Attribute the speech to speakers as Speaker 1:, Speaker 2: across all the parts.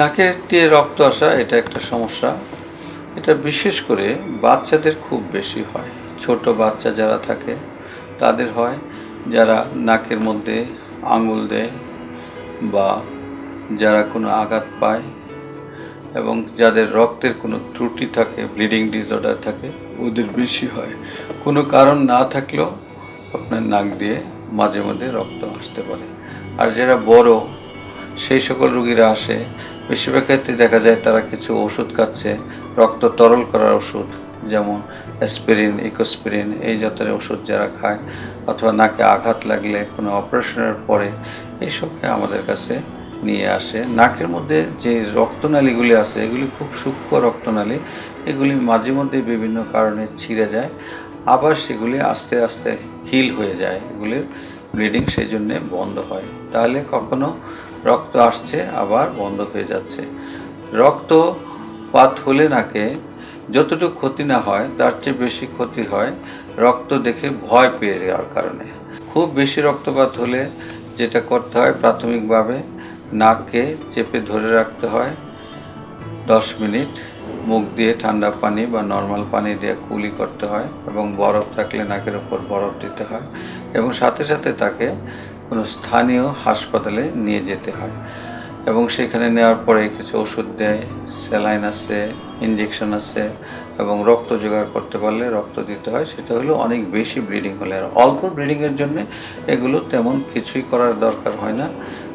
Speaker 1: নাকের দিয়ে রক্ত আসা, এটা একটা সমস্যা। এটা বিশেষ করে বাচ্চাদের খুব বেশি হয়। ছোট বাচ্চা যারা থাকে, তাদের হয় যারা নাকের মধ্যে আঙুল দেয় বা যারা কোনো আঘাত পায় এবং যাদের রক্তের কোনো ত্রুটি থাকে, ব্লিডিং ডিসঅর্ডার থাকে, ওদের বেশি হয়। কোনো কারণ না থাকলেও আপনার নাক দিয়ে মাঝে মধ্যে রক্ত আসতে পারে। আর যারা বড়, সেই সকল রুগীরা আসে বেশিরভাগ ক্ষেত্রে দেখা যায় তারা কিছু ওষুধ খাচ্ছে, রক্ত তরল করার ওষুধ, যেমন অ্যাসপিরিন ইকোস্পিরিন এই জাতের ওষুধ যারা খায়, অথবা নাকে আঘাত লাগলে কোনো অপারেশনের পরে এইসবকে আমাদের কাছে নিয়ে আসে। নাকের মধ্যে যে রক্তনালীগুলি আছে, এগুলি খুব সূক্ষ্ম রক্তনালী, এগুলি মাঝে মধ্যে বিভিন্ন কারণে ছিঁড়ে যায়, আবার সেগুলি আস্তে আস্তে হিল হয়ে যায়, এগুলির ব্লিডিং সেই জন্যে বন্ধ হয়। তাহলে কখনো রক্ত আসছে, আবার বন্ধ হয়ে যাচ্ছে। রক্তপাত হলে নাকে যতটুকু ক্ষতি না হয়, তার চেয়ে বেশি ক্ষতি হয় রক্ত দেখে ভয় পেয়ে যাওয়ার কারণে। খুব বেশি রক্তপাত হলে যেটা করতে হয় প্রাথমিকভাবে নাককে চেপে ধরে রাখতে হয়। দশ মিনিট মুখ দিয়ে ঠান্ডা পানি বা নর্মাল পানি দিয়ে কুলি করতে হয় এবং বরফ থাকলে নাকের উপর বরফ দিতে হয় এবং সাথে সাথে তাকে কোনো স্থানীয় হাসপাতালে নিয়ে যেতে হয়। এবং সেখানে নেওয়ার পরে কিছু ওষুধ দেয়, স্যালাইন আছে ইঞ্জেকশন আছে এবং রক্ত জোগাড় করতে পারলে রক্ত দিতে হয়। সেটা হলো অনেক বেশি ব্লিডিং হলে। আর অল্প ব্লিডিংয়ের জন্য এগুলো তেমন কিছুই করার দরকার হয় না।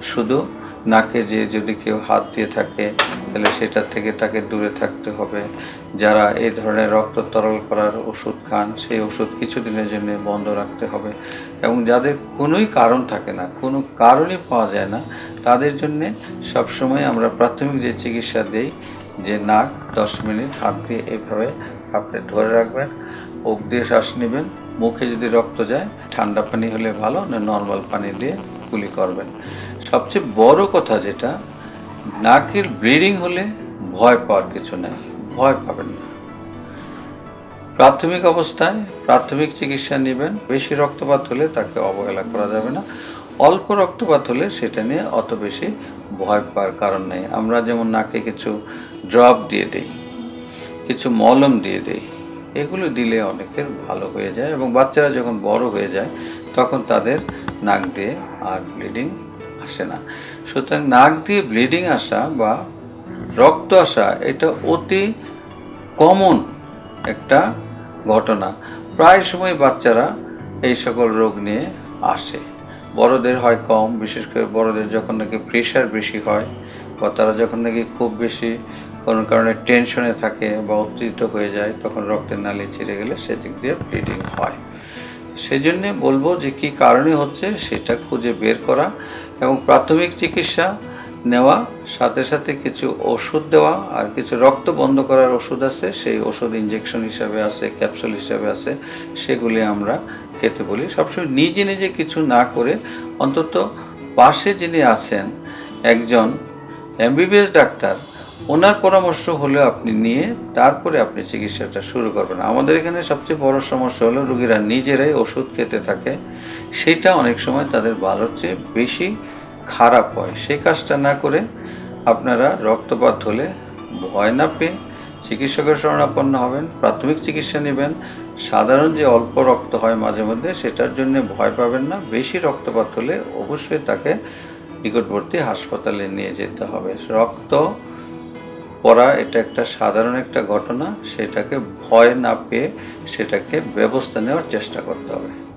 Speaker 1: শুধু নাকে যে যদি কেউ হাত দিয়ে থাকে তাহলে সেটা থেকে তাকে দূরে থাকতে হবে। যারা এই ধরনের রক্ত তরল করার ওষুধ খান, সেই ওষুধ কিছুদিনের জন্য বন্ধ রাখতে হবে। এবং যাদের কোনোই কারণ থাকে না, কোনো কারণই পাওয়া যায় না, তাদের জন্যে সবসময় আমরা প্রাথমিক যে চিকিৎসা দেই, যে নাক দশ মিনিট হাত দিয়ে এভাবে আপনি ধরে রাখবেন মুখ দিয়ে শ্বাস নেবেন, মুখে যদি রক্ত যায়, ঠান্ডা পানি হলে ভালো, না নর্মাল পানি দিয়ে গুলি করবেন। সবচেয়ে বড় কথা যেটা নাকের ব্লিডিং হলে ভয় পাওয়ার কিছু নেই, ভয় পাবেন না। প্রাথমিক অবস্থায় প্রাথমিক চিকিৎসা নেবেন, বেশি রক্তপাত হলে তাকে অবহেলা করা যাবে না। অল্প রক্তপাত হলে সেটা নিয়ে অত বেশি ভয় পাওয়ার কারণ নেই। আমরা যেমন নাকে কিছু ড্রপ দিয়ে দেই, কিছু মলম দিয়ে দেই, এগুলো দিলে অনেকের ভালো হয়ে যায় এবং বাচ্চারা যখন বড় হয়ে যায়, তখন তাদের নাক দিয়ে আর ব্লিডিং আসে না। সুতরাং নাক দিয়ে ব্লিডিং আসা বা রক্ত আসা, এটা অতি কমন একটা ঘটনা। প্রায় সময় বাচ্চারা এই সকল রোগ নিয়ে আসে। বড়দের হয় কম, বিশেষ করে বড়দের যখন নাকি প্রেশার বেশি হয় বা তারা যখন নাকি খুব বেশি কোনো কারণে টেনশনে থাকে বা উত্তেজিত হয়ে যায়, তখন রক্তের নালি ছিঁড়ে গেলে সেদিক দিয়ে ব্লিডিং হয়। সেই জন্যে বলব যে কি কারণে হচ্ছে সেটা খুঁজে বের করা এবং প্রাথমিক চিকিৎসা নেওয়া, সাথে সাথে কিছু ওষুধ দেওয়া আর কিছু রক্ত বন্ধ করার ওষুধ আছে, সেই ওষুধ ইঞ্জেকশন হিসাবে আছে ক্যাপসুল হিসাবে আছে, সেগুলি আমরা খেতে বলি। সবসময় নিজে নিজে কিছু না করে অন্তত পাশে যিনি আছেন, একজন এমবিবিএস ডাক্তার ওনার পরামর্শ হলে আপনি নিয়ে তারপরে আপনি চিকিৎসাটা শুরু করবেন। আমাদের এখানে সবচেয়ে বড় সমস্যা হলো রুগীরা নিজেরাই ওষুধ খেতে থাকে। সেটা অনেক সময় তাদের ভালোর চেয়ে বেশি খারাপ হয়। সেই কাজটা না করে আপনারা রক্তপাত হলে ভয় না পেয়ে চিকিৎসকের শরণাপন্ন হবেন, প্রাথমিক চিকিৎসা নেবেন। সাধারণ যে অল্প রক্ত হয় মাঝে মধ্যে, সেটার জন্য ভয় পাবেন না। বেশি রক্তপাত হলে অবশ্যই তাকে নিকটবর্তী হাসপাতালে নিয়ে যেতে হবে। রক্ত পড়া, এটা একটা সাধারণ একটা ঘটনা, সেটাকে ভয় না পেয়ে সেটাকে ব্যবস্থা নেওয়ার চেষ্টা করতে হবে।